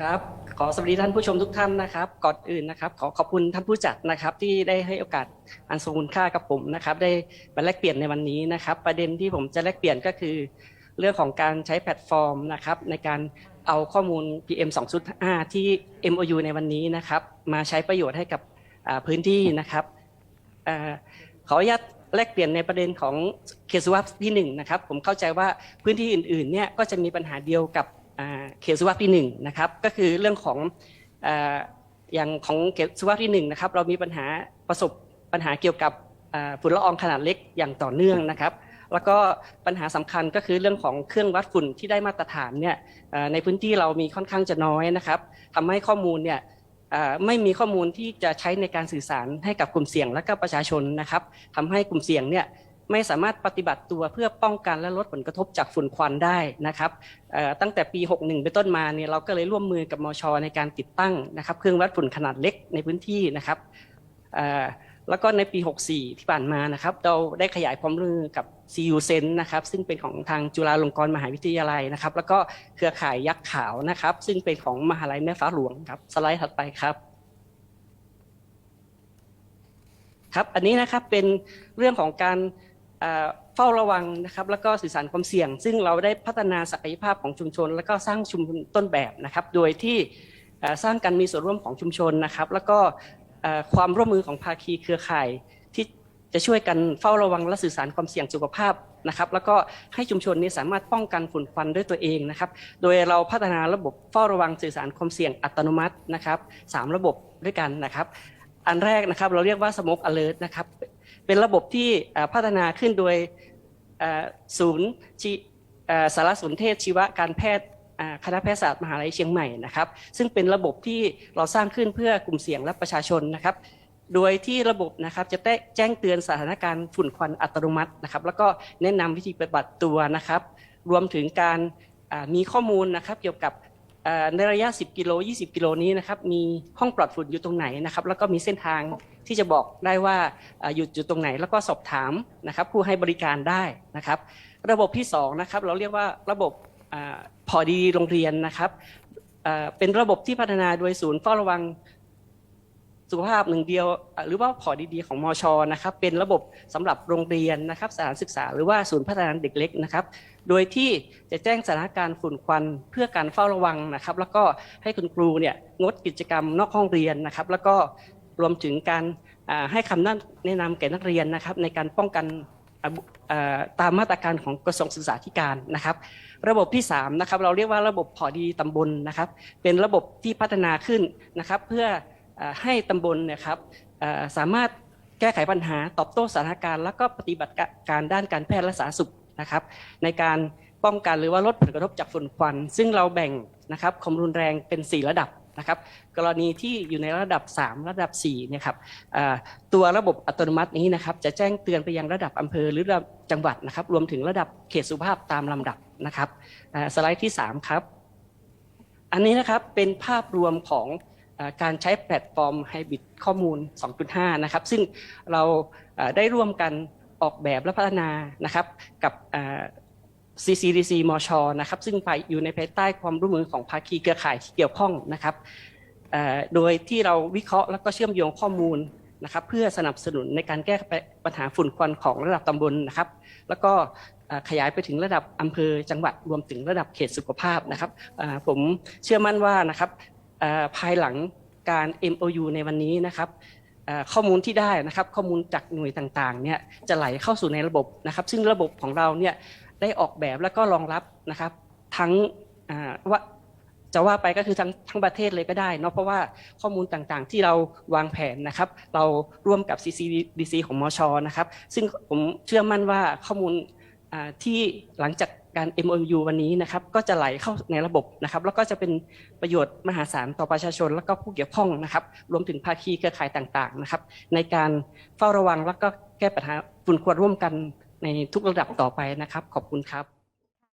ครับ ขอสวัสดีท่านผู้ชมทุกท่านนะครับ ก่อนอื่นนะครับ ขอขอบคุณท่านผู้จัดนะครับ ที่ได้ให้โอกาสอันทรงคุณค่ากับผมนะครับ ได้มาแลกเปลี่ยนในวันนี้นะครับ ประเด็นที่ผมจะแลกเปลี่ยนก็คือ เรื่องของการใช้แพลตฟอร์มนะครับ ในการเอาข้อมูล PM 2.5 ที่ MOU ในวันนี้นะครับ มาใช้ประโยชน์ให้กับพื้นที่นะครับขออนุญาตแลกเปลี่ยนในประเด็นของเขตสุวัสที่หนึ่งนะครับ ผมเข้าใจว่าพื้นที่อื่นๆเนี่ยก็จะมีปัญหาเดียวกับ เขตสุวัสที่หนึ่งนะครับก็คือเรื่องของอย่างของเขตสุวัสที่หนึ่งนะครับเรามีปัญหาประสบปัญหาเกี่ยวกับฝุ่นละอองขนาดเล็กอย่างต่อเนื่องนะครับ แล้วก็ปัญหาสำคัญก็คือเรื่องของเครื่องวัดฝุ่นที่ได้มาตรฐานเนี่ยในพื้นที่เรามีค่อนข้างจะน้อยนะครับทำให้ข้อมูลเนี่ยไม่มีข้อมูลที่จะใช้ในการสื่อสารให้กับกลุ่มเสี่ยงและก็ประชาชนนะครับทำให้กลุ่มเสี่ยงเนี่ย ไม่สามารถปฏิบัติตัวเพื่อป้องกันและลดผลกระทบจากฝุ่นควันได้นะครับตั้งแต่ปี 61 เป็นต้นมาเนี่ยเราก็เลยร่วมมือกับมช ในการติดตั้งนะครับเครื่องวัดฝุ่นขนาดเล็กในพื้นที่นะครับแล้วก็ในปี 64 ที่ผ่านมานะครับเราได้ขยายความร่วมมือกับ CU s e n นะครับซึ่งเป็นของทางจุฬาลงกรณ์มหาวิทยาลัยนะครับ แล้วก็เครือข่ายยักษ์ขาวนะครับ ซึ่งเป็นของมหาลัยแม่ฟ้าหลวงครับสไลด์ถัดไปครับครับอันนี้นะครับเป็นเรื่องของการ เฝ้าระวังนะครับแล้วก็สื่อสารความเสี่ยง ซึ่งเราได้พัฒนาศักยภาพของชุมชน แล้วก็สร้างชุมชนต้นแบบนะครับ โดยที่สร้างการมีส่วนร่วมของชุมชนนะครับ แล้วก็ความร่วมมือของภาคีเครือข่ายที่จะช่วยกันเฝ้าระวังและสื่อสารความเสี่ยงสุขภาพนะครับ แล้วก็ให้ชุมชนนี้สามารถป้องกันฝุ่นควันด้วยตัวเองนะครับ โดยเราพัฒนาระบบเฝ้าระวังสื่อสารความเสี่ยงอัตโนมัตินะครับสามระบบด้วยกันนะครับ อันแรกนะครับเราเรียกว่า Smoke Alert นะครับ เป็นระบบที่พัฒนาขึ้นโดยศูนย์สารสนเทศชีวการแพทย์คณะแพทยศาสตร์มหาลัยเชียงใหม่นะครับ ซึ่งเป็นระบบที่เราสร้างขึ้นเพื่อกลุ่มเสี่ยงและประชาชนนะครับ โดยที่ระบบนะครับจะได้แจ้งเตือนสถานการณ์ฝุ่นควันอัตโนมัตินะครับ แล้วก็แนะนำวิธีปฏิบัติตัวนะครับ รวมถึงการมีข้อมูลนะครับเกี่ยวกับ ในระยะ 10 กิโล 20 กิโลนี้นะครับมีห้องปลอดฝุ่นอยู่ตรงไหนนะครับแล้วก็มีเส้นทางที่จะบอกได้ว่าหยุดอยู่ตรงไหนแล้วก็สอบถามนะครับผู้ให้บริการได้นะครับ ระบบที่สองนะครับเราเรียกว่าระบบอพอดีโรงเรียนนะครับเป็นระบบที่พัฒนาโดยศูนย์เฝ้าระวัง สุขภาพหนึ่งเดียวหรือว่าพอดีๆของมอชนะครับเป็นระบบสำหรับโรงเรียนนะครับสถานศึกษาหรือว่าศูนย์พัฒนาเด็กเล็กนะครับโดยที่จะแจ้งสถานการณ์ฝุ่นควันเพื่อการเฝ้าระวังนะครับ แล้วก็ให้คุณครูเนี่ยงดกิจกรรมนอกห้องเรียนนะครับ แล้วก็รวมถึงการให้คำแนะนำแก่นักเรียนนะครับในการป้องกันตามมาตรการของกระทรวงศึกษาธิการนะครับ ระบบที่3นะครับเราเรียกว่าระบบพอดีตำบลนะครับ เป็นระบบที่พัฒนาขึ้นนะครับ เพื่อ ให้ตำบลนยครับสามารถแก้ไขปัญหาตอบโต้สถานการณ์แล้วก็ปฏิบัติการด้านการแพทย์และสาธารณสุขนะครับ ในการป้องกันหรือว่าลดผลกระทบจากฝุ่นควัน ซึ่งเราแบ่งนะครับความรุนแรงเป็น 4 ระดับนะครับ กรณีที่อยู่ในระดับ 3 ระดับ4เนี่ยครับตัวระบบอัตโนมัตินี้นะครับจะแจ้งเตือนไปยังระดับอำเภอหรือระดับจังหวัดนะครับรวมถึงระดับเขตสุภาพตามลำดับนะครับสไลด์ที่ 3 ครับ อันนี้นะครับเป็นภาพรวมของ การใช้แพลตฟอร์มไฮบริดข้อมูล 2.5 นะครับ ซึ่งเราได้ร่วมกันออกแบบและพัฒนานะครับกับ CCDC มชนะครับ ซึ่งไปอยู่ในภายใต้ความร่วมมือของภาคีเครือข่ายที่เกี่ยวข้องนะครับโดยที่เราวิเคราะห์แล้วก็เชื่อมโยงข้อมูลนะครับเพื่อสนับสนุนในการแก้ปัญหาฝุ่นควันของระดับตำบลนะครับ แล้วก็ขยายไปถึงระดับอำเภอจังหวัดรวมถึงระดับเขตสุขภาพนะครับผมเชื่อมั่นว่านะครับ ภายหลังการ MOU ในวันนี้นะครับข้อมูลที่ได้นะครับข้อมูลจากหน่วยต่างๆเนี่ยจะไหลเข้าสู่ในระบบนะครับ ซึ่งระบบของเราเนี่ยได้ออกแบบแล้วก็รองรับนะครับทั้งว่าจะว่าไปก็คือทั้งทั้งประเทศเลยก็ได้เนาะเพราะว่าข้อมูลต่างๆที่เราวางแผนนะครับ เราร่วมกับ CCDC ของมชนะครับ ซึ่งผมเชื่อมั่นว่าข้อมูล ที่หลังจากการ MOU วันนี้นะครับก็จะไหลเข้าในระบบนะครับ แล้วก็จะเป็นประโยชน์มหาศาลต่อประชาชน แล้วก็ผู้เกี่ยวข้องนะครับ รวมถึงภาคีเครือข่ายต่างๆนะครับ ในการเฝ้าระวังแล้วก็แก้ปัญหาฝุ่นควรร่วมกันในทุกระดับต่อไปนะครับ ขอบคุณครับ